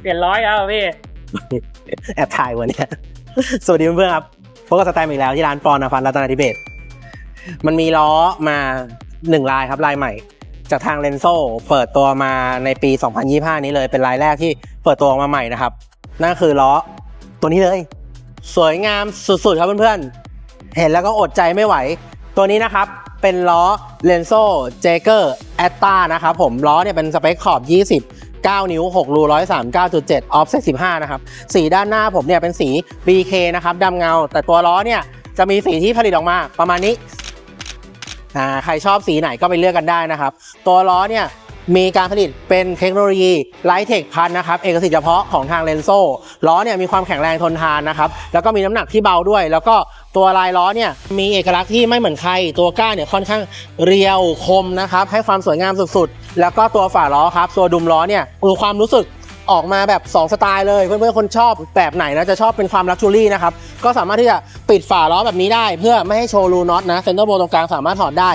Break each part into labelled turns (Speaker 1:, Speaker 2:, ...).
Speaker 1: เปลี่ยนร้อยแล้วพี่
Speaker 2: แอบถ่ายวันนี้สวัสดีเพื่อนๆครับพบกับสแตมอีกแล้วที่ร้านปอนพันธ์รัตนาธิเบศมันมีล้อมาหนึ่งลายครับลายใหม่ จากทางเลนโซเปิดตัวมาในปี 2025 นี้เลยเป็นลายแรกที่เปิดตัวออกมาใหม่นะครับ นั่นคือล้อตัวนี้เลย สวยงามสุดๆครับเพื่อนๆ เห็นแล้วก็อดใจไม่ไหว ตัวนี้นะครับเป็นล้อ l e n z o j a g e r a t t a นะครับผมล้อเนี่ยเป็นสเปคขอบ 20 9 นิ้ว 6 รู 139.7 offset 15นะครับ สีด้านหน้าผมเนี่ยเป็นสี BK นะครับดำเงา แต่ตัวล้อเนี่ยจะมีสีที่ผลิตออกมาประมาณนี้อ่าใครชอบสีไหนก็ไปเลือกกันได้นะครับ ตัวล้อเนี่ย มีการผลิตเป็นเทคโนโลยีไลท์เทคพันนะครับ เอกสิทธิ์เฉพาะของทางเลนโซล้อเนี่ยมีความแข็งแรงทนทานนะครับ แล้วก็มีน้ำหนักที่เบาด้วย แล้วก็ตัวลายล้อเนี่ยมีเอกลักษณ์ที่ไม่เหมือนใคร ตัวก้านเนี่ยค่อนข้างเรียวคมนะครับ ให้ความสวยงามสุดๆ แล้วก็ตัวฝาล้อครับ ตัวดุมล้อเนี่ยมีความรู้สึกออกมาแบบ 2 สไตล์เลย เพื่อนๆ คนชอบแบบไหนนะ จะชอบเป็นความลักชูรี่นะครับ ก็สามารถที่จะปิดฝาล้อแบบนี้ได้ เพื่อไม่ให้โชว์รูน็อตนะเซนเตอร์โบตรงกลางสามารถถอดได้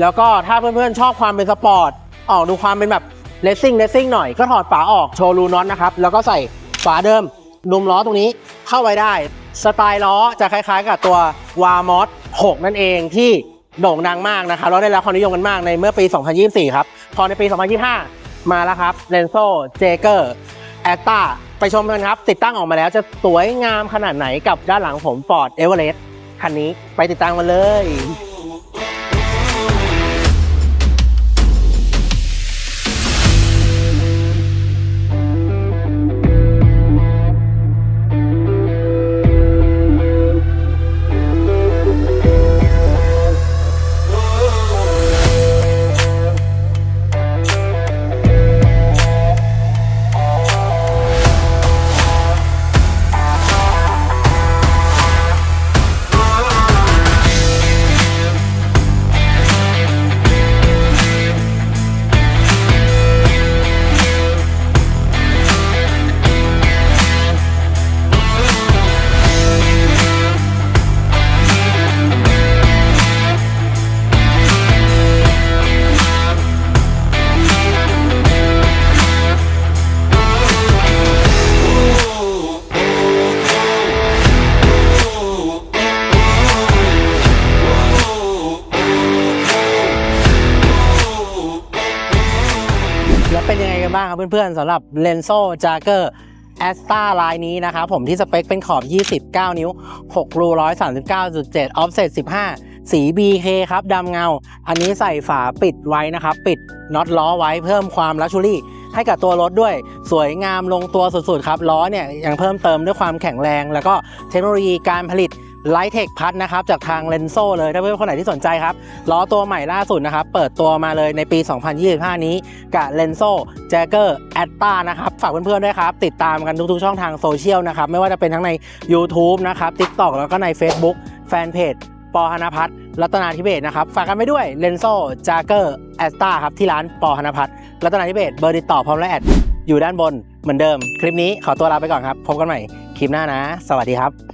Speaker 2: แล้วก็ถ้าเพื่อนๆ ชอบความเป็นสปอร์ต ออกดูความเป็นแบบเลสซิ่งเลสซิ่งหน่อยก็ถอดฝาออกโชว์รูน็อตนะครับแล้วก็ใส่ฝาเดิมดุมล้อตรงนี้เข้าไปได้ สไตล์ล้อจะคล้ายๆ กับตัววามอส6นั่นเองที่โด่งดังมากนะครับแล้วได้รับความนิยมกันมากในเมื่อปี 2024 ครับ พอในปี 2025 มาแล้วครับ l e n z o j a g e r แอตตาไปชมกันครับ ติดตั้งออกมาแล้วจะสวยงามขนาดไหนกับด้านหลังผม Ford Everest คันนี้ไปติดตั้งมาเลย กันบ้างครับเพื่อนๆสำหรับ l e n z o j a g e r a s t a ลายนี้นะครับผมที่สเปคเป็นขอบ 29 นิ้ว 6 รู 139.7 offset 15 สี BK ครับดำเงา อันนี้ใส่ฝาปิดไว้นะครับ ปิดน็อตล้อไว้เพิ่มความลักชูรี่ให้กับตัวรถด้วยสวยงามลงตัวสุดๆครับ ล้อเนี่ยยังเพิ่มเติมด้วยความแข็งแรง แล้วก็เทคโนโลยีการผลิต ไลท์เทคพัดนะครับจากทางเลนโซเลยถ้าเพื่อนๆคนไหนที่สนใจครับล้อตัวใหม่ล่าสุดนะครับ เปิดตัวมาเลยในปี 2025 นี้กับ l e n z o j a g e r a t t a นะครับฝากเพื่อนๆด้วยครับ ติดตามกันทุกๆช่องทางโซเชียลนะครับ ไม่ว่าจะเป็นทั้งใน YouTube นะครับ TikTok แล้วก็ใน Facebook แฟนเพจปอธนพัฒน์รัตนาธิเบศนะครับ ฝากกันไปด้วย l e n z o j a g e r a t t a ครับที่ร้านปอธนพัฒน์รัตนาธิเบศเบอร์ติดต่อพร้อมและแอดอยู่ด้านบนเหมือนเดิม คลิปนี้ขอตัวลาไปก่อนครับ พบกันใหม่คลิปหน้านะ สวัสดีครับ